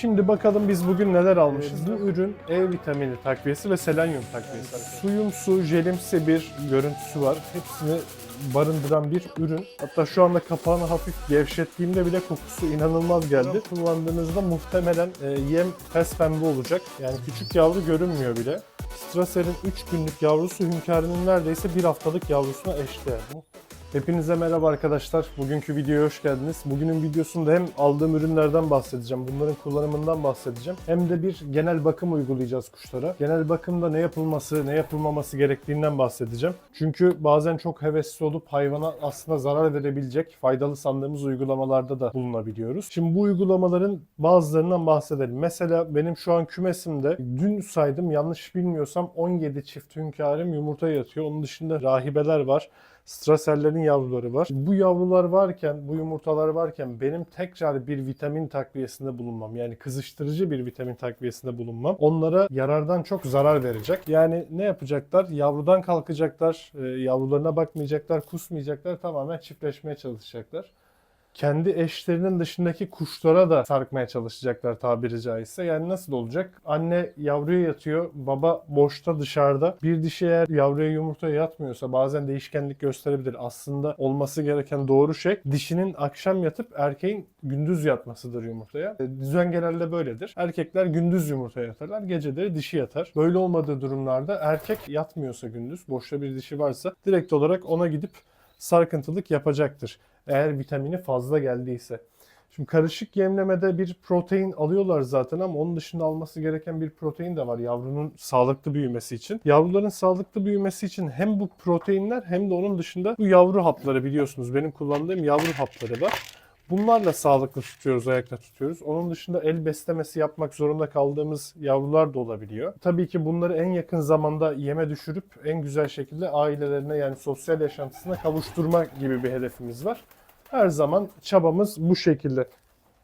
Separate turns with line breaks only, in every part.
Şimdi bakalım biz bugün neler almışız. Bu ürün E vitamini takviyesi ve selenyum takviyesi. Suyumsu, jelimsi bir görüntüsü var. Hepsini barındıran bir ürün. Hatta şu anda kapağını hafif gevşettiğimde bile kokusu inanılmaz geldi. Kullandığınızda muhtemelen e, yem pes pembe olacak. Yani küçük yavru görünmüyor bile. Strasser'in 3 günlük yavrusu Hünkârı'nın neredeyse bir haftalık yavrusuna eşdeğer. Hepinize merhaba arkadaşlar. Bugünkü videoya hoş geldiniz. Bugünün videosunda hem aldığım ürünlerden bahsedeceğim, bunların kullanımından bahsedeceğim. Hem de bir genel bakım uygulayacağız kuşlara. Genel bakımda ne yapılması, ne yapılmaması gerektiğinden bahsedeceğim. Çünkü bazen çok hevesli olup hayvana aslında zarar verebilecek faydalı sandığımız uygulamalarda da bulunabiliyoruz. Şimdi bu uygulamaların bazılarından bahsedelim. Mesela benim şu an kümesimde dün saydım yanlış bilmiyorsam 17 çift hünkârım yumurta yatıyor. Onun dışında rahibeler var. Strasserlerin yavruları var. Bu yavrular varken, bu yumurtalar varken benim tekrar bir vitamin takviyesinde bulunmam. Yani kızıştırıcı bir vitamin takviyesinde bulunmam. Onlara yarardan çok zarar verecek. Yani ne yapacaklar? Yavrudan kalkacaklar, e, yavrularına bakmayacaklar, kusmayacaklar. Tamamen çiftleşmeye çalışacaklar kendi eşlerinin dışındaki kuşlara da sarkmaya çalışacaklar tabiri caizse. Yani nasıl olacak? Anne yavruya yatıyor, baba boşta dışarıda. Bir dişi eğer yavruya yumurtaya yatmıyorsa bazen değişkenlik gösterebilir. Aslında olması gereken doğru şey dişinin akşam yatıp erkeğin gündüz yatmasıdır yumurtaya. E, Düzen genelde böyledir. Erkekler gündüz yumurtaya yatarlar, geceleri dişi yatar. Böyle olmadığı durumlarda erkek yatmıyorsa gündüz, boşta bir dişi varsa direkt olarak ona gidip sarkıntılık yapacaktır. Eğer vitamini fazla geldiyse. Şimdi karışık yemlemede bir protein alıyorlar zaten ama onun dışında alması gereken bir protein de var yavrunun sağlıklı büyümesi için. Yavruların sağlıklı büyümesi için hem bu proteinler hem de onun dışında bu yavru hapları biliyorsunuz. Benim kullandığım yavru hapları var. Bunlarla sağlıklı tutuyoruz, ayakta tutuyoruz. Onun dışında el beslemesi yapmak zorunda kaldığımız yavrular da olabiliyor. Tabii ki bunları en yakın zamanda yeme düşürüp en güzel şekilde ailelerine yani sosyal yaşantısına kavuşturma gibi bir hedefimiz var. Her zaman çabamız bu şekilde.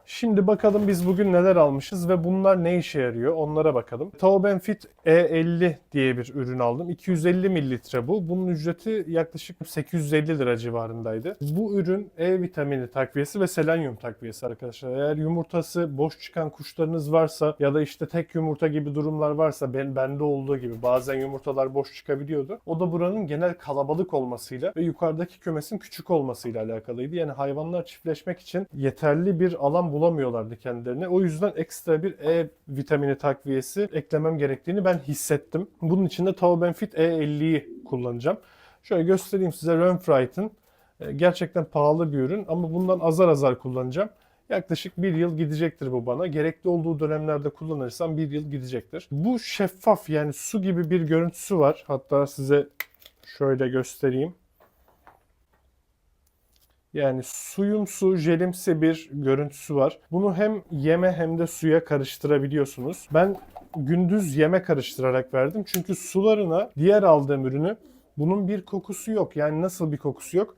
Şimdi bakalım biz bugün neler almışız ve bunlar ne işe yarıyor onlara bakalım. Taubenfit E50 diye bir ürün aldım. 250 mililitre bu. Bunun ücreti yaklaşık 850 lira civarındaydı. Bu ürün E vitamini takviyesi ve selenyum takviyesi arkadaşlar. Eğer yumurtası boş çıkan kuşlarınız varsa ya da işte tek yumurta gibi durumlar varsa ben bende olduğu gibi bazen yumurtalar boş çıkabiliyordu. O da buranın genel kalabalık olmasıyla ve yukarıdaki kümesin küçük olmasıyla alakalıydı. Yani hayvanlar çiftleşmek için yeterli bir alan bulamıyorlardı kendilerine. O yüzden ekstra bir E vitamini takviyesi eklemem gerektiğini ben hissettim. Bunun için de Taubenfit E50'yi kullanacağım. Şöyle göstereyim size Renfright'ın e, gerçekten pahalı bir ürün ama bundan azar azar kullanacağım. Yaklaşık bir yıl gidecektir bu bana. Gerekli olduğu dönemlerde kullanırsam bir yıl gidecektir. Bu şeffaf yani su gibi bir görüntüsü var. Hatta size şöyle göstereyim. Yani suyumsu, jelimsi bir görüntüsü var. Bunu hem yeme hem de suya karıştırabiliyorsunuz. Ben gündüz yeme karıştırarak verdim. Çünkü sularına diğer aldığım ürünü bunun bir kokusu yok. Yani nasıl bir kokusu yok?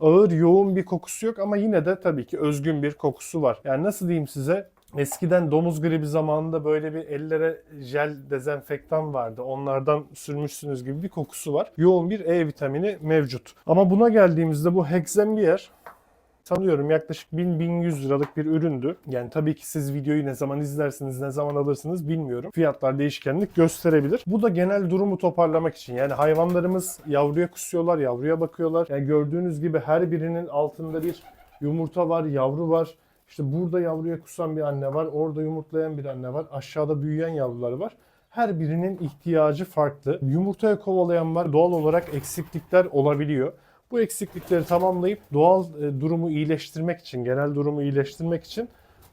Ağır, yoğun bir kokusu yok ama yine de tabii ki özgün bir kokusu var. Yani nasıl diyeyim size? Eskiden domuz gribi zamanında böyle bir ellere jel dezenfektan vardı. Onlardan sürmüşsünüz gibi bir kokusu var. Yoğun bir E vitamini mevcut. Ama buna geldiğimizde bu Hexembier sanıyorum yaklaşık 1000-1100 liralık bir üründü. Yani tabii ki siz videoyu ne zaman izlersiniz, ne zaman alırsınız bilmiyorum. Fiyatlar değişkenlik gösterebilir. Bu da genel durumu toparlamak için. Yani hayvanlarımız yavruya kusuyorlar, yavruya bakıyorlar. Yani gördüğünüz gibi her birinin altında bir yumurta var, yavru var. İşte burada yavruya kusan bir anne var, orada yumurtlayan bir anne var, aşağıda büyüyen yavrular var. Her birinin ihtiyacı farklı. Yumurtaya kovalayan var. Doğal olarak eksiklikler olabiliyor. Bu eksiklikleri tamamlayıp doğal e, durumu iyileştirmek için, genel durumu iyileştirmek için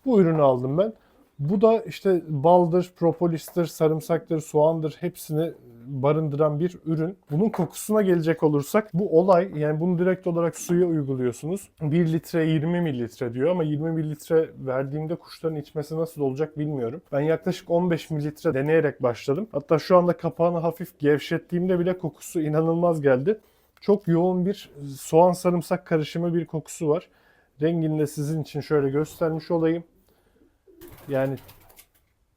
bu ürünü aldım ben. Bu da işte baldır, propolistir, sarımsaktır, soğandır hepsini barındıran bir ürün. Bunun kokusuna gelecek olursak bu olay yani bunu direkt olarak suya uyguluyorsunuz. 1 litre 20 mililitre diyor ama 20 mililitre verdiğimde kuşların içmesi nasıl olacak bilmiyorum. Ben yaklaşık 15 mililitre deneyerek başladım. Hatta şu anda kapağını hafif gevşettiğimde bile kokusu inanılmaz geldi. Çok yoğun bir soğan sarımsak karışımı bir kokusu var. Rengini de sizin için şöyle göstermiş olayım. Yani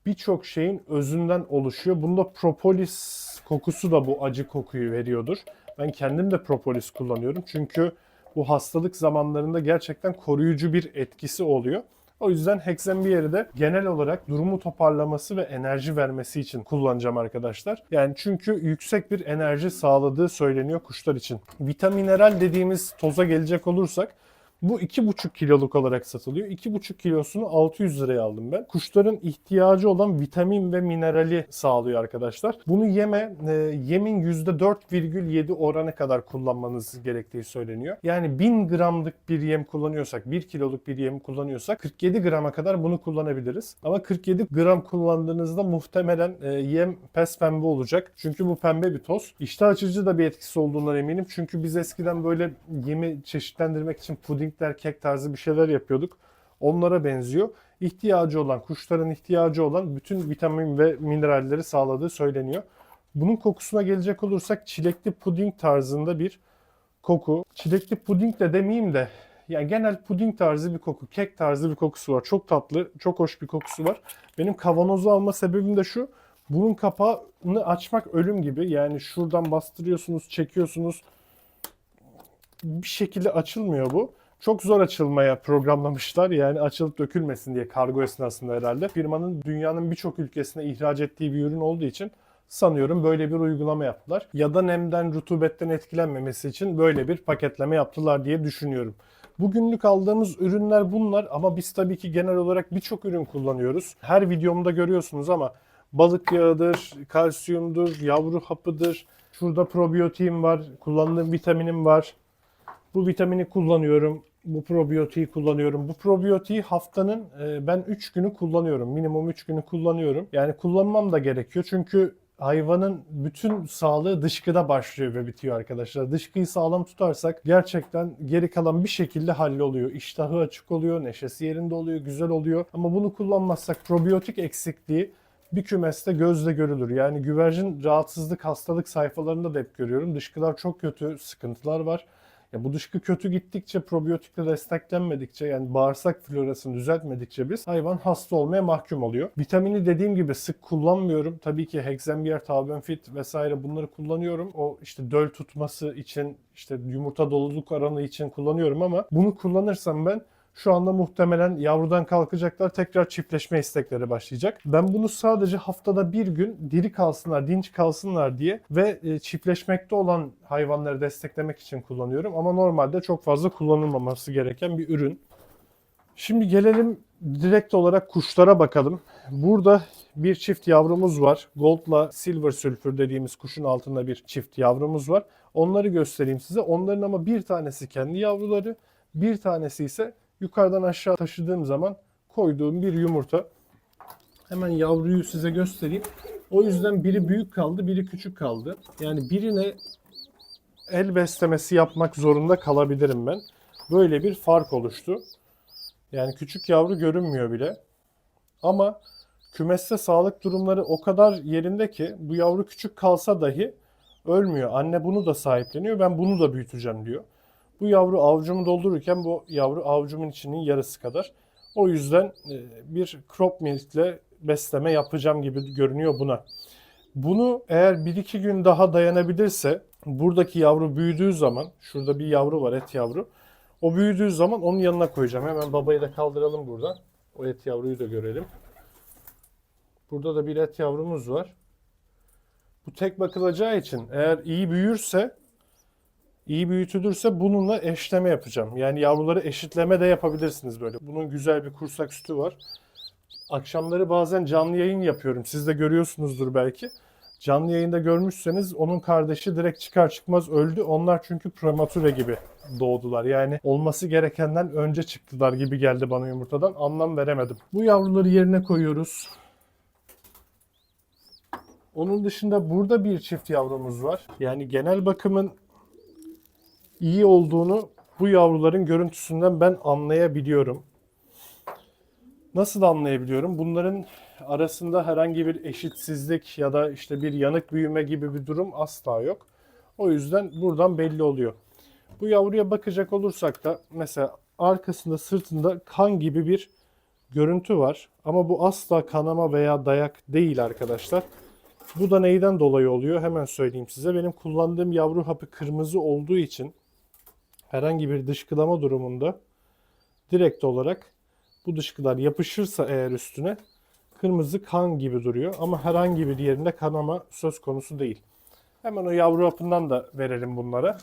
birçok şeyin özünden oluşuyor. Bunda propolis kokusu da bu acı kokuyu veriyordur. Ben kendim de propolis kullanıyorum. Çünkü bu hastalık zamanlarında gerçekten koruyucu bir etkisi oluyor. O yüzden Hexenbier'i de genel olarak durumu toparlaması ve enerji vermesi için kullanacağım arkadaşlar. Yani çünkü yüksek bir enerji sağladığı söyleniyor kuşlar için. Vitamineral dediğimiz toza gelecek olursak bu 2,5 kiloluk olarak satılıyor. 2,5 kilosunu 600 liraya aldım ben. Kuşların ihtiyacı olan vitamin ve minerali sağlıyor arkadaşlar. Bunu yeme, e, yemin %4,7 oranı kadar kullanmanız gerektiği söyleniyor. Yani 1000 gramlık bir yem kullanıyorsak, 1 kiloluk bir yem kullanıyorsak 47 grama kadar bunu kullanabiliriz. Ama 47 gram kullandığınızda muhtemelen e, yem pes pembe olacak. Çünkü bu pembe bir toz. İştah açıcı da bir etkisi olduğundan eminim. Çünkü biz eskiden böyle yemi çeşitlendirmek için pudingler, kek tarzı bir şeyler yapıyorduk. Onlara benziyor. İhtiyacı olan, kuşların ihtiyacı olan bütün vitamin ve mineralleri sağladığı söyleniyor. Bunun kokusuna gelecek olursak çilekli puding tarzında bir koku. Çilekli puding de demeyeyim de yani genel puding tarzı bir koku, kek tarzı bir kokusu var. Çok tatlı, çok hoş bir kokusu var. Benim kavanozu alma sebebim de şu. Bunun kapağını açmak ölüm gibi. Yani şuradan bastırıyorsunuz, çekiyorsunuz. Bir şekilde açılmıyor bu. Çok zor açılmaya programlamışlar. Yani açılıp dökülmesin diye kargo esnasında herhalde. Firmanın dünyanın birçok ülkesine ihraç ettiği bir ürün olduğu için sanıyorum böyle bir uygulama yaptılar. Ya da nemden, rutubetten etkilenmemesi için böyle bir paketleme yaptılar diye düşünüyorum. Bugünlük aldığımız ürünler bunlar ama biz tabii ki genel olarak birçok ürün kullanıyoruz. Her videomda görüyorsunuz ama balık yağıdır, kalsiyumdur, yavru hapıdır. Şurada probiyotiğim var, kullandığım vitaminim var. Bu vitamini kullanıyorum. Bu probiyotiği kullanıyorum. Bu probiyotiği haftanın e, ben 3 günü kullanıyorum. Minimum 3 günü kullanıyorum. Yani kullanmam da gerekiyor. Çünkü hayvanın bütün sağlığı dışkıda başlıyor ve bitiyor arkadaşlar. Dışkıyı sağlam tutarsak gerçekten geri kalan bir şekilde halloluyor. İştahı açık oluyor, neşesi yerinde oluyor, güzel oluyor. Ama bunu kullanmazsak probiyotik eksikliği bir kümeste gözle görülür. Yani güvercin rahatsızlık, hastalık sayfalarında da hep görüyorum. Dışkılar çok kötü, sıkıntılar var. Ya bu dışkı kötü gittikçe, probiyotikle desteklenmedikçe yani bağırsak florasını düzeltmedikçe biz hayvan hasta olmaya mahkum oluyor. Vitamini dediğim gibi sık kullanmıyorum. Tabii ki Hexenbier, Taubenfit vesaire bunları kullanıyorum. O işte döl tutması için, işte yumurta doluluk oranı için kullanıyorum ama bunu kullanırsam ben şu anda muhtemelen yavrudan kalkacaklar tekrar çiftleşme istekleri başlayacak. Ben bunu sadece haftada bir gün diri kalsınlar, dinç kalsınlar diye ve e, çiftleşmekte olan hayvanları desteklemek için kullanıyorum. Ama normalde çok fazla kullanılmaması gereken bir ürün. Şimdi gelelim direkt olarak kuşlara bakalım. Burada bir çift yavrumuz var. Gold'la Silver Sulfur dediğimiz kuşun altında bir çift yavrumuz var. Onları göstereyim size. Onların ama bir tanesi kendi yavruları, bir tanesi ise yukarıdan aşağı taşıdığım zaman koyduğum bir yumurta. Hemen yavruyu size göstereyim. O yüzden biri büyük kaldı, biri küçük kaldı. Yani birine el beslemesi yapmak zorunda kalabilirim ben. Böyle bir fark oluştu. Yani küçük yavru görünmüyor bile. Ama kümeste sağlık durumları o kadar yerinde ki bu yavru küçük kalsa dahi ölmüyor. Anne bunu da sahipleniyor. Ben bunu da büyüteceğim diyor. Bu yavru avcumu doldururken bu yavru avcumun içinin yarısı kadar. O yüzden e, bir crop milk ile besleme yapacağım gibi görünüyor buna. Bunu eğer 1-2 gün daha dayanabilirse buradaki yavru büyüdüğü zaman şurada bir yavru var et yavru. O büyüdüğü zaman onun yanına koyacağım. Hemen babayı da kaldıralım buradan. O et yavruyu da görelim. Burada da bir et yavrumuz var. Bu tek bakılacağı için eğer iyi büyürse iyi büyütülürse bununla eşleme yapacağım. Yani yavruları eşitleme de yapabilirsiniz böyle. Bunun güzel bir kursak sütü var. Akşamları bazen canlı yayın yapıyorum. Siz de görüyorsunuzdur belki. Canlı yayında görmüşseniz onun kardeşi direkt çıkar çıkmaz öldü. Onlar çünkü prematüre gibi doğdular. Yani olması gerekenden önce çıktılar gibi geldi bana yumurtadan. Anlam veremedim. Bu yavruları yerine koyuyoruz. Onun dışında burada bir çift yavrumuz var. Yani genel bakımın iyi olduğunu bu yavruların görüntüsünden ben anlayabiliyorum. Nasıl anlayabiliyorum? Bunların arasında herhangi bir eşitsizlik ya da işte bir yanık büyüme gibi bir durum asla yok. O yüzden buradan belli oluyor. Bu yavruya bakacak olursak da mesela arkasında sırtında kan gibi bir görüntü var. Ama bu asla kanama veya dayak değil arkadaşlar. Bu da neyden dolayı oluyor? Hemen söyleyeyim size. Benim kullandığım yavru hapı kırmızı olduğu için herhangi bir dışkılama durumunda direkt olarak Bu dışkılar yapışırsa eğer üstüne kırmızı kan gibi duruyor ama herhangi bir yerinde kanama söz konusu değil. Hemen o yavru hapından da verelim bunlara.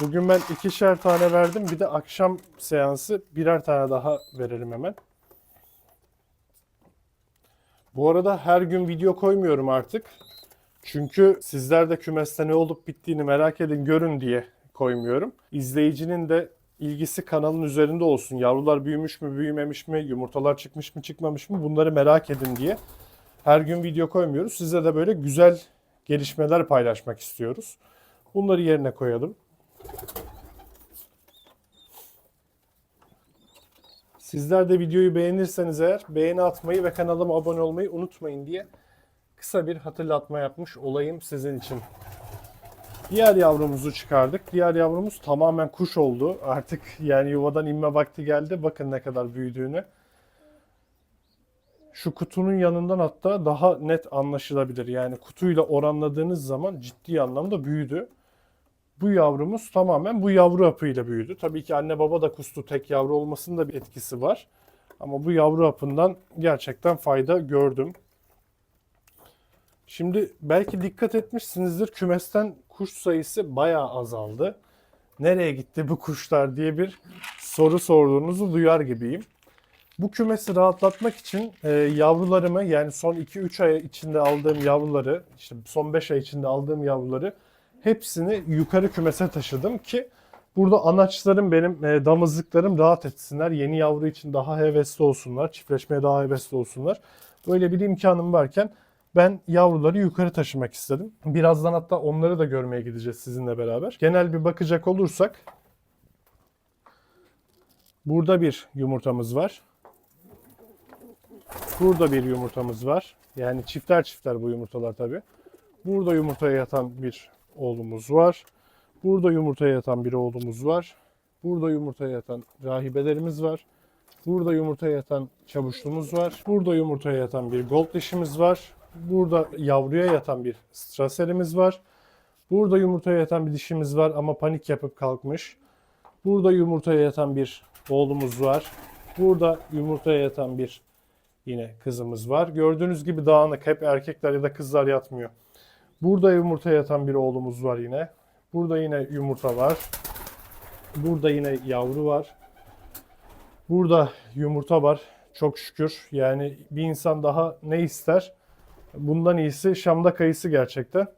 Bugün ben ikişer tane verdim. Bir de akşam seansı birer tane daha verelim hemen. Bu arada her gün video koymuyorum artık. Çünkü sizler de kümeste ne olup bittiğini merak edin, görün diye koymuyorum. İzleyicinin de ilgisi kanalın üzerinde olsun. Yavrular büyümüş mü, büyümemiş mi, yumurtalar çıkmış mı, çıkmamış mı bunları merak edin diye. Her gün video koymuyoruz. Size de böyle güzel gelişmeler paylaşmak istiyoruz. Bunları yerine koyalım. Sizler de videoyu beğenirseniz eğer beğeni atmayı ve kanalıma abone olmayı unutmayın diye kısa bir hatırlatma yapmış olayım sizin için. Diğer yavrumuzu çıkardık. Diğer yavrumuz tamamen kuş oldu. Artık yani yuvadan inme vakti geldi. Bakın ne kadar büyüdüğünü. Şu kutunun yanından hatta daha net anlaşılabilir. Yani kutuyla oranladığınız zaman ciddi anlamda büyüdü. Bu yavrumuz tamamen bu yavru hapıyla büyüdü. Tabii ki anne baba da kustu tek yavru olmasının da bir etkisi var. Ama bu yavru hapından gerçekten fayda gördüm. Şimdi belki dikkat etmişsinizdir kümesten kuş sayısı bayağı azaldı. Nereye gitti bu kuşlar diye bir soru sorduğunuzu duyar gibiyim. Bu kümesi rahatlatmak için e, yavrularımı yani son 2-3 ay içinde aldığım yavruları, işte son 5 ay içinde aldığım yavruları hepsini yukarı kümese taşıdım ki burada anaçlarım benim e, damızlıklarım rahat etsinler. Yeni yavru için daha hevesli olsunlar, çiftleşmeye daha hevesli olsunlar. Böyle bir imkanım varken ben yavruları yukarı taşımak istedim. Birazdan hatta onları da görmeye gideceğiz sizinle beraber. Genel bir bakacak olursak burada bir yumurtamız var. Burada bir yumurtamız var. Yani çiftler çiftler bu yumurtalar tabi. Burada yumurtaya yatan bir oğlumuz var. Burada yumurtaya yatan bir oğlumuz var. Burada yumurtaya yatan rahibelerimiz var. Burada yumurtaya yatan çavuşluğumuz var. Burada yumurtaya yatan bir gold dişimiz var. Burada yavruya yatan bir straserimiz var. Burada yumurtaya yatan bir dişimiz var ama panik yapıp kalkmış. Burada yumurtaya yatan bir oğlumuz var. Burada yumurtaya yatan bir yine kızımız var. Gördüğünüz gibi dağınık. Hep erkekler ya da kızlar yatmıyor. Burada yumurta yatan bir oğlumuz var yine. Burada yine yumurta var. Burada yine yavru var. Burada yumurta var. Çok şükür. Yani bir insan daha ne ister? Bundan iyisi Şam'da kayısı gerçekten.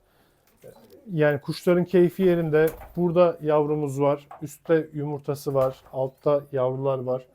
Yani kuşların keyfi yerinde. Burada yavrumuz var. Üstte yumurtası var. Altta yavrular var.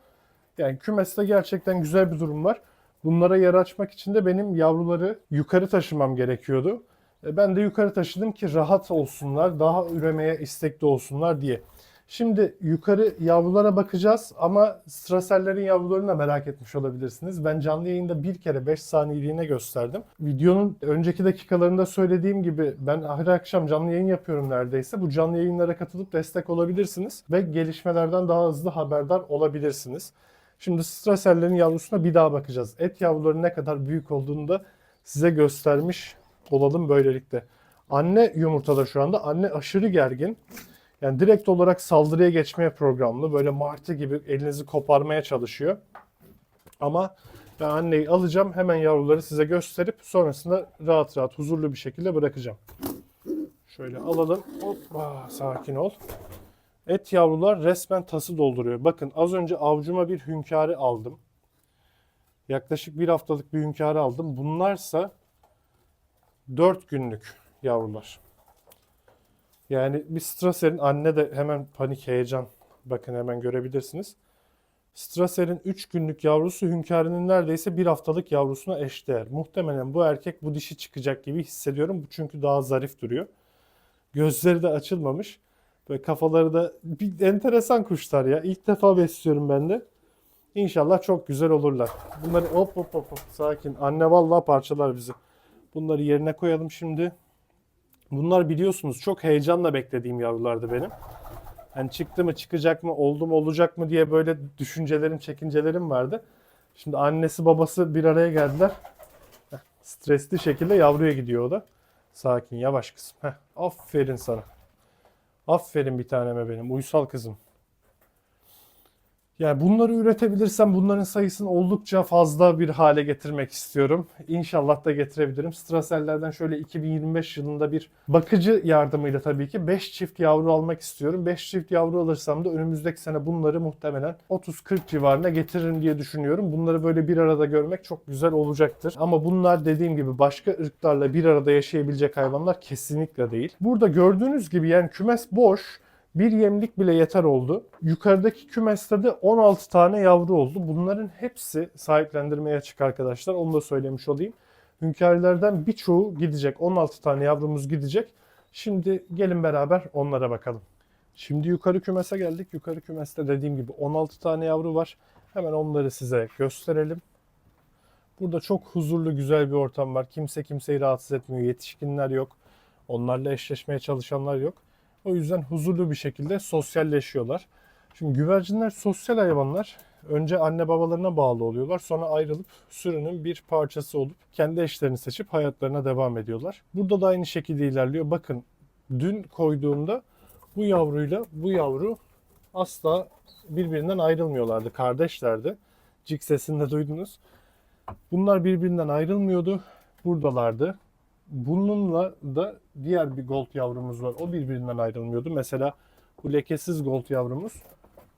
Yani kümeste gerçekten güzel bir durum var. Bunlara yer açmak için de benim yavruları yukarı taşımam gerekiyordu. E, Ben de yukarı taşıdım ki rahat olsunlar, daha üremeye istekli olsunlar diye. Şimdi yukarı yavrulara bakacağız ama strasellerin yavrularını da merak etmiş olabilirsiniz. Ben canlı yayında bir kere 5 saniyeliğine gösterdim. Videonun önceki dakikalarında söylediğim gibi ben her akşam canlı yayın yapıyorum neredeyse. Bu canlı yayınlara katılıp destek olabilirsiniz ve gelişmelerden daha hızlı haberdar olabilirsiniz. Şimdi strasellerin yavrusuna bir daha bakacağız. Et yavruları ne kadar büyük olduğunu da size göstermiş olalım böylelikle. Anne yumurtada şu anda. Anne aşırı gergin. Yani direkt olarak saldırıya geçmeye programlı. Böyle martı gibi elinizi koparmaya çalışıyor. Ama ben anneyi alacağım. Hemen yavruları size gösterip sonrasında rahat rahat huzurlu bir şekilde bırakacağım. Şöyle alalım. Hoppa sakin ol. Et yavrular resmen tası dolduruyor. Bakın az önce avcuma bir hünkârı aldım. Yaklaşık bir haftalık bir hünkârı aldım. Bunlarsa 4 günlük yavrular. Yani bir Strasser'in anne de hemen panik heyecan. Bakın hemen görebilirsiniz. Strasser'in 3 günlük yavrusu hünkârının neredeyse bir haftalık yavrusuna eşdeğer. Muhtemelen bu erkek bu dişi çıkacak gibi hissediyorum. Çünkü daha zarif duruyor. Gözleri de açılmamış. Böyle kafaları da bir enteresan kuşlar ya. İlk defa besliyorum ben de. İnşallah çok güzel olurlar. Bunları hop hop hop hop sakin. Anne vallahi parçalar bizi. Bunları yerine koyalım şimdi. Bunlar biliyorsunuz çok heyecanla beklediğim yavrulardı benim. Hani çıktı mı çıkacak mı oldu mu olacak mı diye böyle düşüncelerim çekincelerim vardı. Şimdi annesi babası bir araya geldiler. Stresli şekilde yavruya gidiyor o da. Sakin yavaş kızım. Heh, aferin sana. Aferin bir taneme benim uysal kızım. Yani bunları üretebilirsem bunların sayısını oldukça fazla bir hale getirmek istiyorum. İnşallah da getirebilirim. Strasellerden şöyle 2025 yılında bir bakıcı yardımıyla tabii ki 5 çift yavru almak istiyorum. 5 çift yavru alırsam da önümüzdeki sene bunları muhtemelen 30-40 civarına getiririm diye düşünüyorum. Bunları böyle bir arada görmek çok güzel olacaktır. Ama bunlar dediğim gibi başka ırklarla bir arada yaşayabilecek hayvanlar kesinlikle değil. Burada gördüğünüz gibi yani kümes boş. Bir yemlik bile yeter oldu. Yukarıdaki kümeste de 16 tane yavru oldu. Bunların hepsi sahiplendirmeye açık arkadaşlar. Onu da söylemiş olayım. Hünkârlardan birçoğu gidecek. 16 tane yavrumuz gidecek. Şimdi gelin beraber onlara bakalım. Şimdi yukarı kümese geldik. Yukarı kümeste dediğim gibi 16 tane yavru var. Hemen onları size gösterelim. Burada çok huzurlu güzel bir ortam var. Kimse kimseyi rahatsız etmiyor. Yetişkinler yok. Onlarla eşleşmeye çalışanlar yok. O yüzden huzurlu bir şekilde sosyalleşiyorlar. Şimdi güvercinler sosyal hayvanlar. Önce anne babalarına bağlı oluyorlar. Sonra ayrılıp sürünün bir parçası olup kendi eşlerini seçip hayatlarına devam ediyorlar. Burada da aynı şekilde ilerliyor. Bakın dün koyduğumda bu yavruyla bu yavru asla birbirinden ayrılmıyorlardı. Kardeşlerdi. Cik sesini de duydunuz. Bunlar birbirinden ayrılmıyordu. Buradalardı. Bununla da diğer bir gold yavrumuz var. O birbirinden ayrılmıyordu. Mesela bu lekesiz gold yavrumuz,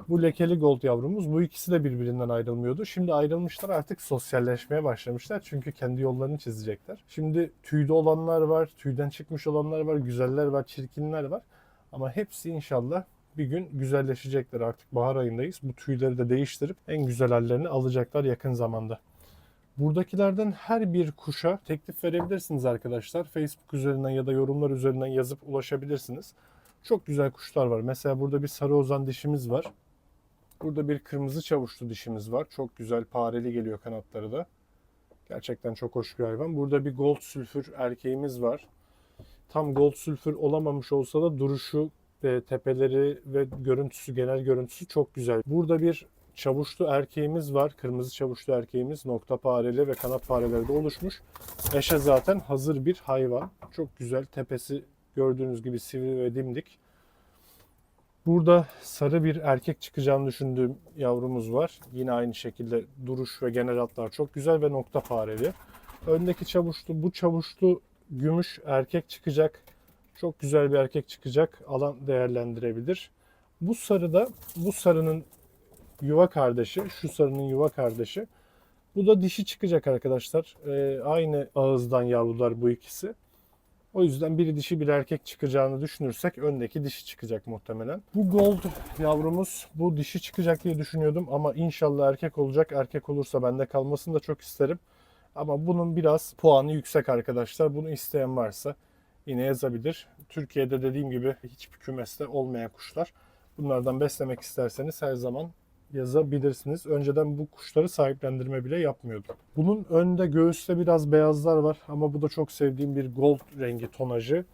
bu lekeli gold yavrumuz. Bu ikisi de birbirinden ayrılmıyordu. Şimdi ayrılmışlar artık sosyalleşmeye başlamışlar. Çünkü kendi yollarını çizecekler. Şimdi tüyde olanlar var, tüyden çıkmış olanlar var, güzeller var, çirkinler var. Ama hepsi inşallah bir gün güzelleşecekler. Artık bahar ayındayız. Bu tüyleri de değiştirip en güzel hallerini alacaklar yakın zamanda. Buradakilerden her bir kuşa teklif verebilirsiniz arkadaşlar. Facebook üzerinden ya da yorumlar üzerinden yazıp ulaşabilirsiniz. Çok güzel kuşlar var. Mesela burada bir sarı ozan dişimiz var. Burada bir kırmızı çavuşlu dişimiz var. Çok güzel pareli geliyor kanatları da. Gerçekten çok hoş bir hayvan. Burada bir gold sülfür erkeğimiz var. Tam gold sülfür olamamış olsa da duruşu, e, tepeleri ve görüntüsü, genel görüntüsü çok güzel. Burada bir çavuşlu erkeğimiz var. Kırmızı çavuşlu erkeğimiz nokta pareli ve kanat pareleri de oluşmuş. Eşe zaten hazır bir hayvan. Çok güzel. Tepesi gördüğünüz gibi sivri ve dimdik. Burada sarı bir erkek çıkacağını düşündüğüm yavrumuz var. Yine aynı şekilde duruş ve genel hatlar çok güzel ve nokta pareli. Öndeki çavuşlu, bu çavuşlu gümüş erkek çıkacak. Çok güzel bir erkek çıkacak. Alan değerlendirebilir. Bu sarı da bu sarının yuva kardeşi. Şu sarının yuva kardeşi. Bu da dişi çıkacak arkadaşlar. Ee, aynı ağızdan yavrular bu ikisi. O yüzden biri dişi bir erkek çıkacağını düşünürsek öndeki dişi çıkacak muhtemelen. Bu gold yavrumuz bu dişi çıkacak diye düşünüyordum ama inşallah erkek olacak. Erkek olursa bende kalmasını da çok isterim. Ama bunun biraz puanı yüksek arkadaşlar. Bunu isteyen varsa yine yazabilir. Türkiye'de dediğim gibi hiçbir kümeste olmayan kuşlar. Bunlardan beslemek isterseniz her zaman yazabilirsiniz. Önceden bu kuşları sahiplendirme bile yapmıyordum. Bunun önde göğüste biraz beyazlar var ama bu da çok sevdiğim bir gold rengi tonajı.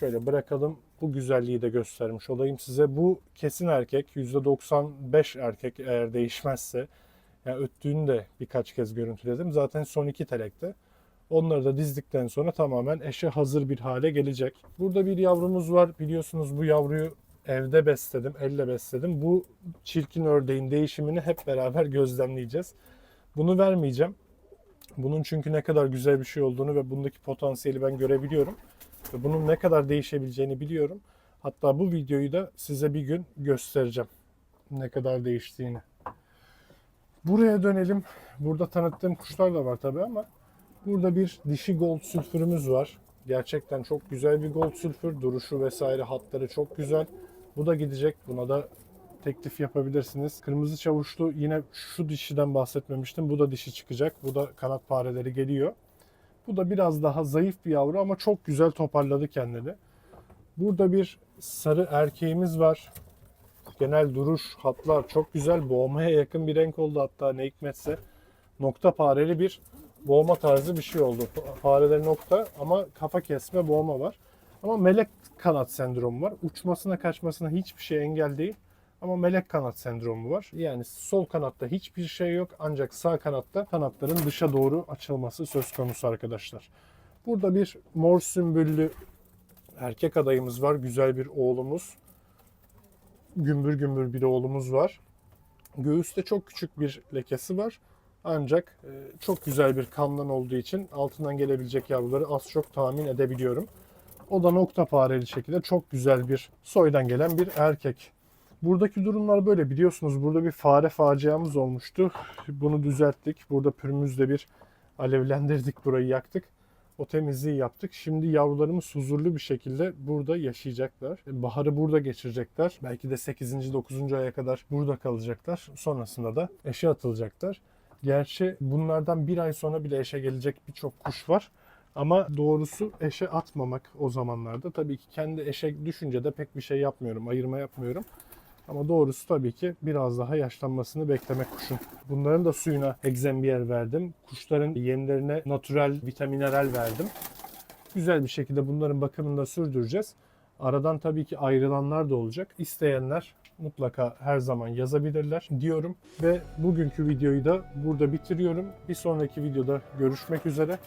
Şöyle bırakalım. Bu güzelliği de göstermiş olayım size. Bu kesin erkek. %95 erkek eğer değişmezse. Yani öttüğünü de birkaç kez görüntüledim. Zaten son iki telekte. Onları da dizdikten sonra tamamen eşe hazır bir hale gelecek. Burada bir yavrumuz var. Biliyorsunuz bu yavruyu evde besledim, elle besledim. Bu çirkin ördeğin değişimini hep beraber gözlemleyeceğiz. Bunu vermeyeceğim. Bunun çünkü ne kadar güzel bir şey olduğunu ve bundaki potansiyeli ben görebiliyorum. Ve bunun ne kadar değişebileceğini biliyorum. Hatta bu videoyu da size bir gün göstereceğim. Ne kadar değiştiğini. Buraya dönelim. Burada tanıttığım kuşlar da var tabii ama burada bir dişi gold sülfürümüz var. Gerçekten çok güzel bir gold sülfür. Duruşu vesaire hatları çok güzel. Bu da gidecek. Buna da teklif yapabilirsiniz. Kırmızı çavuşlu yine şu dişiden bahsetmemiştim. Bu da dişi çıkacak. Bu da kanat pareleri geliyor. Bu da biraz daha zayıf bir yavru ama çok güzel toparladı kendini. Burada bir sarı erkeğimiz var. Genel duruş, hatlar çok güzel. Boğmaya yakın bir renk oldu hatta ne hikmetse. Nokta pareli bir boğma tarzı bir şey oldu. Fareleri nokta ama kafa kesme boğma var. Ama melek kanat sendromu var. Uçmasına kaçmasına hiçbir şey engel değil. Ama melek kanat sendromu var. Yani sol kanatta hiçbir şey yok ancak sağ kanatta kanatların dışa doğru açılması söz konusu arkadaşlar. Burada bir mor sümbüllü erkek adayımız var. Güzel bir oğlumuz. Gümbür gümbür bir oğlumuz var. Göğüste çok küçük bir lekesi var. Ancak e, çok güzel bir kandan olduğu için altından gelebilecek yavruları az çok tahmin edebiliyorum. O da nokta fareli şekilde çok güzel bir soydan gelen bir erkek. Buradaki durumlar böyle biliyorsunuz burada bir fare faciamız olmuştu. Bunu düzelttik. Burada pürümüzle bir alevlendirdik burayı yaktık. O temizliği yaptık. Şimdi yavrularımız huzurlu bir şekilde burada yaşayacaklar. Baharı burada geçirecekler. Belki de 8. 9. aya kadar burada kalacaklar. Sonrasında da eşe atılacaklar. Gerçi bunlardan bir ay sonra bile eşe gelecek birçok kuş var. Ama doğrusu eşe atmamak o zamanlarda. Tabii ki kendi eşe düşünce de pek bir şey yapmıyorum, ayırma yapmıyorum. Ama doğrusu tabii ki biraz daha yaşlanmasını beklemek kuşun. Bunların da suyuna egzembiyer verdim. Kuşların yemlerine natural vitamineral verdim. Güzel bir şekilde bunların bakımını da sürdüreceğiz. Aradan tabii ki ayrılanlar da olacak. İsteyenler mutlaka her zaman yazabilirler diyorum. Ve bugünkü videoyu da burada bitiriyorum. Bir sonraki videoda görüşmek üzere.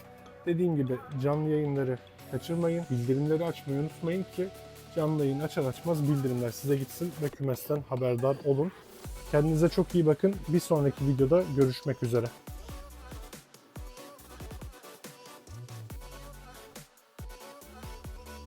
Dediğim gibi canlı yayınları kaçırmayın. Bildirimleri açmayı unutmayın ki canlı yayın açar açmaz bildirimler size gitsin ve kümesten haberdar olun. Kendinize çok iyi bakın. Bir sonraki videoda görüşmek üzere.